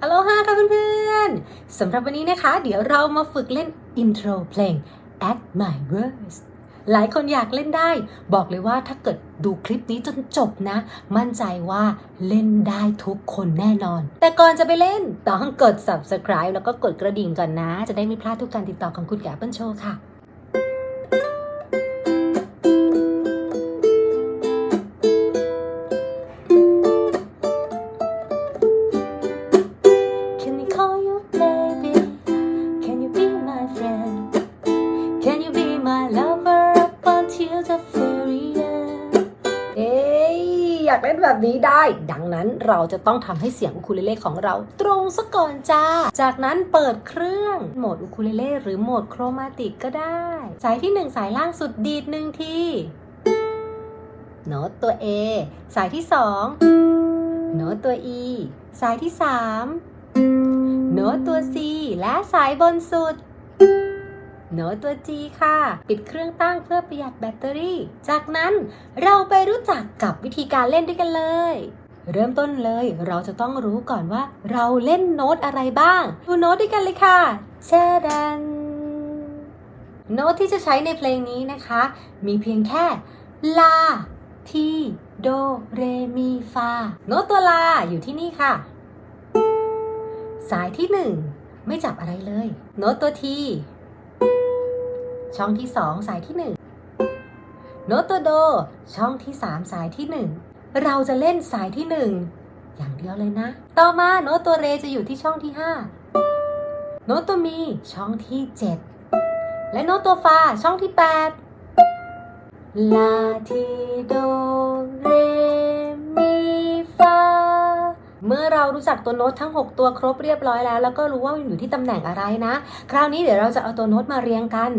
อโลฮาค่ะเพื่อนๆ สำหรับวันนี้นะคะ เดี๋ยวเรามาฝึกเล่นอินโทรเพลง At My Worst หลายคนอยากเล่นได้ บอกเลยว่าถ้าเกิดดูคลิปนี้จนจบนะ มั่นใจว่าเล่นได้ทุกคนแน่นอน แต่ก่อนจะไปเล่น ต้องกด subscribe แล้วก็กดกระดิ่งก่อนนะ จะได้ไม่พลาดทุกการติดต่อของคุณแก่เปิ้ลโชว์ค่ะ อยากเล่นแบบนี้ได้ ดังนั้นเราจะต้องทำให้เสียงอูคูเลเล่ของเราตรงซะก่อนจ้า จากนั้นเปิดเครื่องโหมดอูคูเลเล่หรือโหมดโครมาติกก็ได้ สายที่ 1 สายล่างสุดดีดหนึ่งทีโน้ตตัว A สายที่ 2 โน้ตตัว E สายที่ 3 โน้ตตัว C และสายบนสุด โน้ตตัว G ค่ะ ปิดเครื่องตั้งเพื่อประหยัดแบตเตอรี่ จากนั้นเราไปรู้จักกับวิธีการเล่นด้วยกันเลย เริ่มต้นเลย เราจะต้องรู้ก่อนว่า เราเล่นโน้ตอะไรบ้าง ดูโน้ตด้วยกันเลยค่ะแชดันโน้ตที่จะใช้ในเพลงนี้นะคะ มีเพียงแค่ลาทีโดเรมีฟาโน้ตตัวลาอยู่ที่นี่ค่ะ สายที่หนึ่งไม่จับอะไรเลย โน้ตตัวที ช่องที่สองสายที่หนึ่งโน้ตตัวโด ช่องที่สามสายที่หนึ่งเราจะเล่นสายที่หนึ่งอย่างเดียวเลยนะ ต่อมาโน้ตตัวเรจะอยู่ที่ช่องที่ห้าโน้ตตัวมีช่องที่เจ็ดและโน้ตตัวฟาช่องที่แปดลาทีโดเรมีฟาเมื่อเรารู้จักตัวโน้ตทั้ง 6 ตัวครบเรียบร้อยแล้ว แล้วก็รู้ว่ามันอยู่ที่ตำแหน่งอะไรนะ คราวนี้เดี๋ยวเราจะเอาตัวโน้ตมาเรียงกัน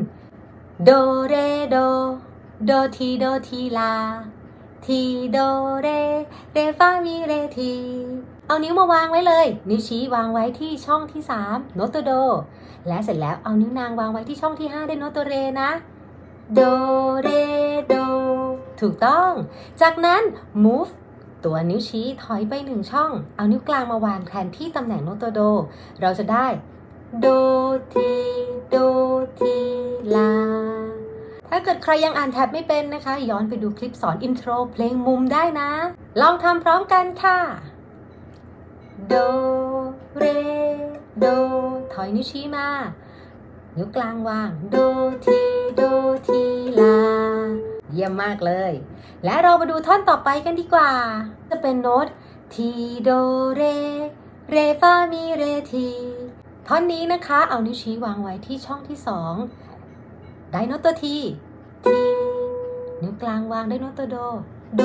โดเรโด โดทีโดทีลา ทีโดเร เรฟามีเรที เอานิ้วมาวางไว้เลย นิ้วชี้วางไว้ที่ช่องที่3โน้ตตัวโด และเสร็จแล้วเอานิ้วนางวางไว้ที่ช่องที่ 5 ได้โน้ตตัวเรนะ โดเรโด ถูกต้อง จากนั้น move ตัวนิ้วชี้ถอยไปหนึ่งช่อง เอานิ้วกลางมาวางแทนที่ตำแหน่งโน้ตตัวโด เราจะได้ โดทีโดทีลา ถ้าเกิดใครยังอ่านแท็บไม่เป็นนะคะ ย้อนไปดูคลิปสอนอินโทรเพลงมุมได้นะ ลองทำพร้อมกันค่ะ โด เร โด ถอยนิ้วชี้มานิ้วกลางวาง โดทีโดทีลา เยี่ยมมากเลย และเรามาดูท่อนต่อไปกันดีกว่า จะเป็นโน้ตทีโดเร เรฟามีเรที ท่อนนี้นะคะ เอานิ้วชี้วางไว้ที่ช่องที่สองไดโนตัวทีทีนิ้วกลางวางไดโนตัวโด โด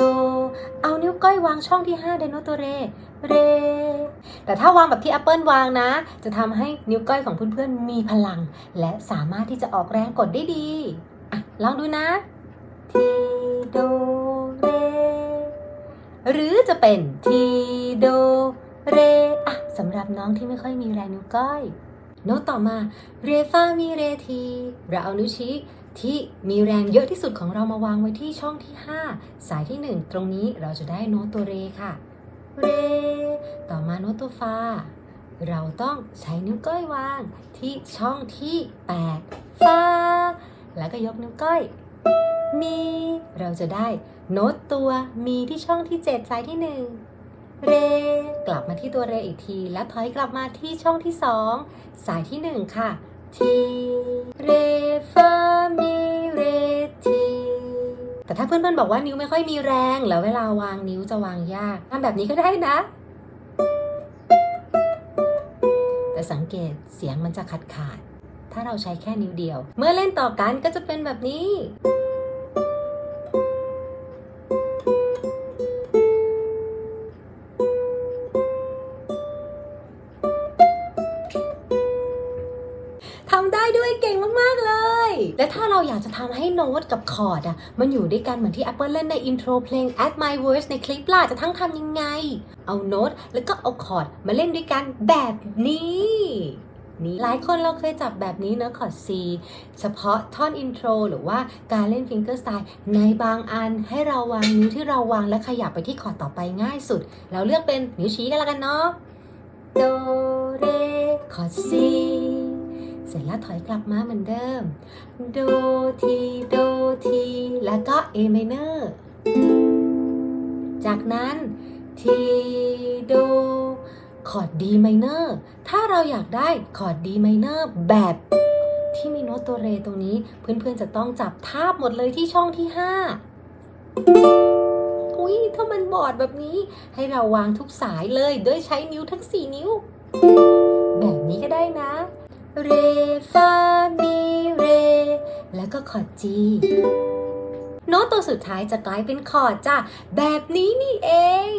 เอานิ้วก้อยวางช่องที่5ไดโนตัวเร เร แต่ถ้าวางแบบที่ Apple วางนะ จะทำให้นิ้วก้อยของเพื่อนๆมีพลัง และสามารถที่จะออกแรงกดได้ดีอะลองดูนะ ทีโดเร หรือจะเป็นทีโดเร สำหรับน้องที่ไม่ค่อยมีแรงนิ้วก้อย โน้ตต่อมาเรฟามีเรทีเราเอานิ้วชี้ที่มีแรงเยอะที่สุดของเรามาวางไว้ที่ช่องที่ 5 สายที่ 1 ตรงนี้เราจะได้โน้ตตัวเรค่ะ เร ต่อมาโน้ตตัวฟา เราต้องใช้นิ้วก้อยวางที่ช่องที่ 8 ฟา แล้วก็ยกนิ้วก้อย มี เราจะได้โน้ตตัวมีที่ช่องที่ 7 สายที่ 1 เร กลับมาที่ตัวเรอีกที แล้วถอยกลับมาที่ช่องที่ 2 สายที่ 1 ค่ะทีเรฟามีเรทีแต่ถ้าเพื่อนๆบอกว่านิ้วไม่ค่อยมีแรง แล้วเวลาวางนิ้วจะวางยากทำแบบนี้ก็ได้นะ แต่สังเกตเสียงมันจะขาดขาดถ้าเราใช้แค่นิ้วเดียว เมื่อเล่นต่อกันก็จะเป็นแบบนี้ ได้ด้วยเก่งมากๆเลย และถ้าเราอยากจะทำให้โน้ตกับคอร์ดอะมันอยู่ด้วยกันเหมือนที่ Apple เล่นในอินโทรเพลง At My Worst ในคลิปล่ะจะทั้งทำยังไง เอาโน้ตแล้วก็เอาคอร์ดมาเล่นด้วยกันแบบนี้นี่หลายคนเราเคยจับแบบนี้เนอะคอร์ด C เฉพาะท่อนอินโทรหรือว่าการเล่นฟิงเกอร์สไตล์ในบางอันให้เราวางนิ้วที่เราวางและขยับไปที่คอร์ดต่อไปง่ายสุด เราเลือกเป็นนิ้วชี้กันแล้วกันเนาะโดเรคอร์ด C สร็จแล้วถอยกลับมาเหมือนเดิม โดทีโดทีแล้วก็ A minor จากนั้นทีโดคอร์ด D minor ถ้าเราอยากได้คอร์ด D minor แบบที่มีโน้ตตัวเรตรงนี้ เพื่อนๆจะต้องจับทาบหมดเลยที่ช่องที่ 5 อุ้ยถ้ามันบอดแบบนี้ ให้เราวางทุกสายเลยโดยใช้นิ้วทั้ง 4 นิ้ว แบบนี้ก็ได้นะ เรฟามีเร แล้วก็คอร์ดจีโน้ตตัวสุดท้ายจะกลายเป็นคอร์ดจ้ะแบบนี้นี่เอง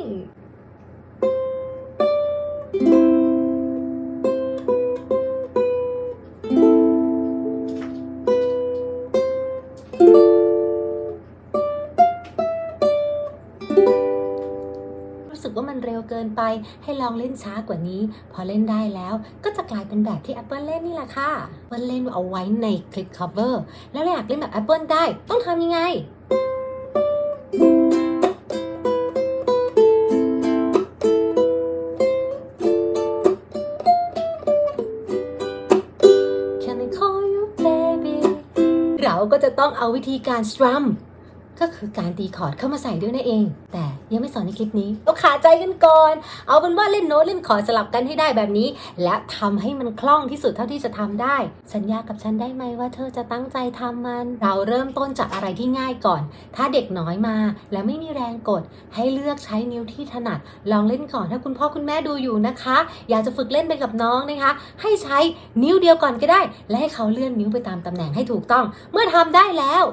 ว่ามันเร็วเกินไป ให้ลองเล่นช้ากว่านี้ พอเล่นได้แล้วก็จะกลายเป็นแบบที่ Apple เล่นนี่แหละค่ะ Apple เล่นเอาไว้ในคลิป cover แล้วอยากเล่นแบบ Apple ได้ ต้องทำยังไงเราก็จะต้องเอาวิธีการ strum ก็คือการตีคอร์ดเข้ามาใส่ด้วยนั่นเอง แต่ยังไม่สอนในคลิปนี้ต้องขาใจกันก่อน เอาเป็นว่าเล่นโน้ตเล่นคอร์ดสลับกันให้ได้แบบนี้ และทำให้มันคล่องที่สุดเท่าที่จะทำได้ สัญญากับฉันได้ไหมว่าเธอจะตั้งใจทำมัน เราเริ่มต้นจากอะไรที่ง่ายก่อน ถ้าเด็กน้อยมา แล้วไม่มีแรงกด ให้เลือกใช้นิ้วที่ถนัด ลองเล่นก่อนถ้าคุณพ่อคุณแม่ดูอยู่นะคะ อยากจะฝึกเล่นไปกับน้องนะคะ ให้ใช้นิ้วเดียวก่อนก็ได้ และให้เขาเลื่อนนิ้วไปตามตำแหน่งให้ถูกต้อง เมื่อทำได้แล้ว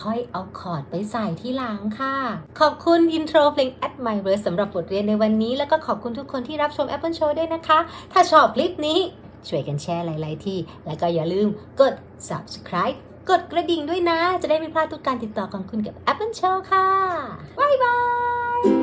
ค่อยเอาคอร์ดไปใส่ที่หลังค่ะ ขอบคุณอินโทรเพลง At My Verse สำหรับบทเรียนในวันนี้ แล้วก็ขอบคุณทุกคนที่รับชม Apple Show ด้วยนะคะ ถ้าชอบคลิปนี้ช่วยกันแชร์หลาย ๆ ที่ แล้วก็อย่าลืมกด subscribe กดกระดิ่งด้วยนะ จะได้ไม่พลาดทุกการติดต่อของคุณกับ Apple Show ค่ะ บ๊ายบาย